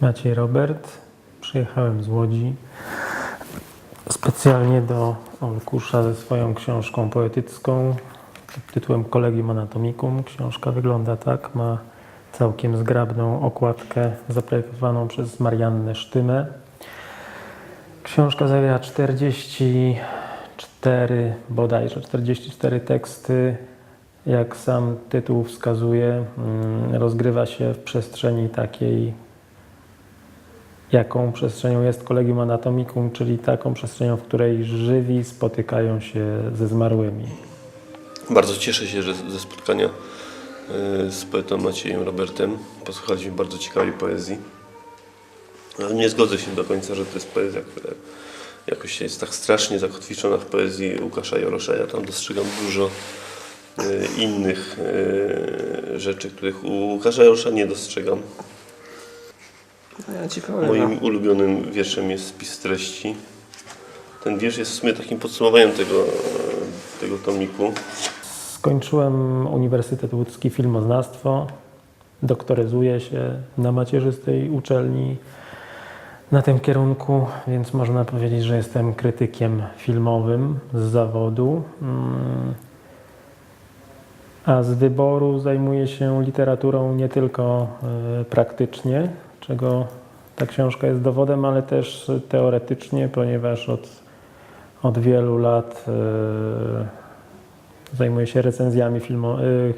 Maciej Robert. Przyjechałem z Łodzi specjalnie do Olkusza ze swoją książką poetycką pod tytułem Collegium Anatomicum. Książka wygląda tak, ma całkiem zgrabną okładkę zaprojektowaną przez Mariannę Sztymę. Książka zawiera 44, bodajże 44 teksty. Jak sam tytuł wskazuje, mm, rozgrywa się w przestrzeni takiej, jaką przestrzenią jest Collegium Anatomicum, czyli taką przestrzenią, w której żywi spotykają się ze zmarłymi. Bardzo cieszę się, że ze spotkania y, z poetą Maciejem Robertem posłuchaliśmy bardzo ciekawej poezji. Ale nie zgodzę się do końca, że to jest poezja, która jakoś jest tak strasznie zakotwiczona w poezji Łukasza Jorosza. Ja tam dostrzegam dużo y, innych y, rzeczy, których u Łukasza Jorosza nie dostrzegam. No, ja ci powiem, Moim ulubionym wierszem jest spis treści. Ten wiersz jest w sumie takim podsumowaniem tego, tego tomiku. Skończyłem Uniwersytet Łódzki Filmoznawstwo. Doktoryzuję się na macierzystej uczelni na tym kierunku, więc można powiedzieć, że jestem krytykiem filmowym z zawodu. Mm. A z wyboru zajmuję się literaturą nie tylko e, praktycznie, czego ta książka jest dowodem, ale też teoretycznie, ponieważ od, od wielu lat e, Zajmuję się recenzjami filmo- y,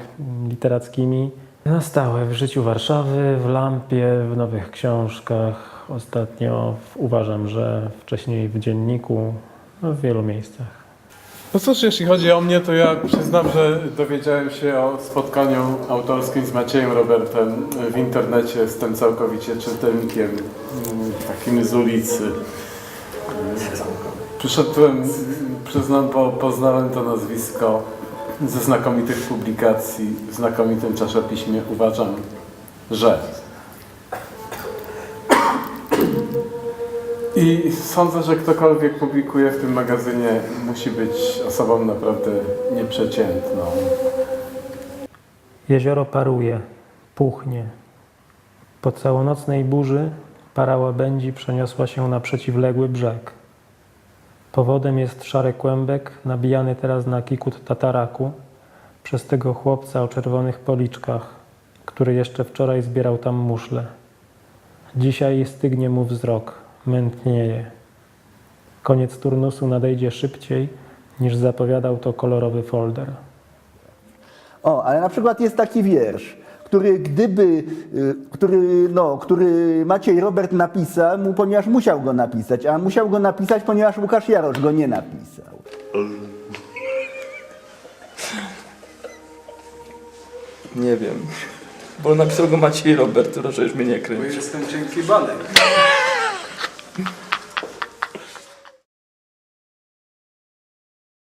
literackimi. Na stałe w życiu Warszawy, w Lampie, w nowych książkach. Ostatnio uważam, że wcześniej w dzienniku, no w wielu miejscach. No cóż, jeśli chodzi o mnie, to ja przyznam, że dowiedziałem się o spotkaniu autorskim z Maciejem Robertem w internecie. Jestem całkowicie czytelnikiem, mm, takim z ulicy. Przyszedłem, przyznam, bo poznałem to nazwisko ze znakomitych publikacji w znakomitym czasopiśmie. Uważam, że. I sądzę, że ktokolwiek publikuje w tym magazynie musi być osobą naprawdę nieprzeciętną. Jezioro paruje, puchnie. Po całonocnej burzy para łabędzi przeniosła się na przeciwległy brzeg. Powodem jest szary kłębek, nabijany teraz na kikut tataraku przez tego chłopca o czerwonych policzkach, który jeszcze wczoraj zbierał tam muszle. Dzisiaj stygnie mu wzrok, mętnieje. Koniec turnusu nadejdzie szybciej, niż zapowiadał to kolorowy folder. O, ale na przykład jest taki wiersz, który gdyby, y, który, no, który Maciej Robert napisał, mu, ponieważ musiał go napisać, a musiał go napisać, ponieważ Łukasz Jarosz go nie napisał. nie wiem. Bo napisał go Maciej Robert, proszę już mnie nie kręcić. jestem dzięki Banek. Thank you.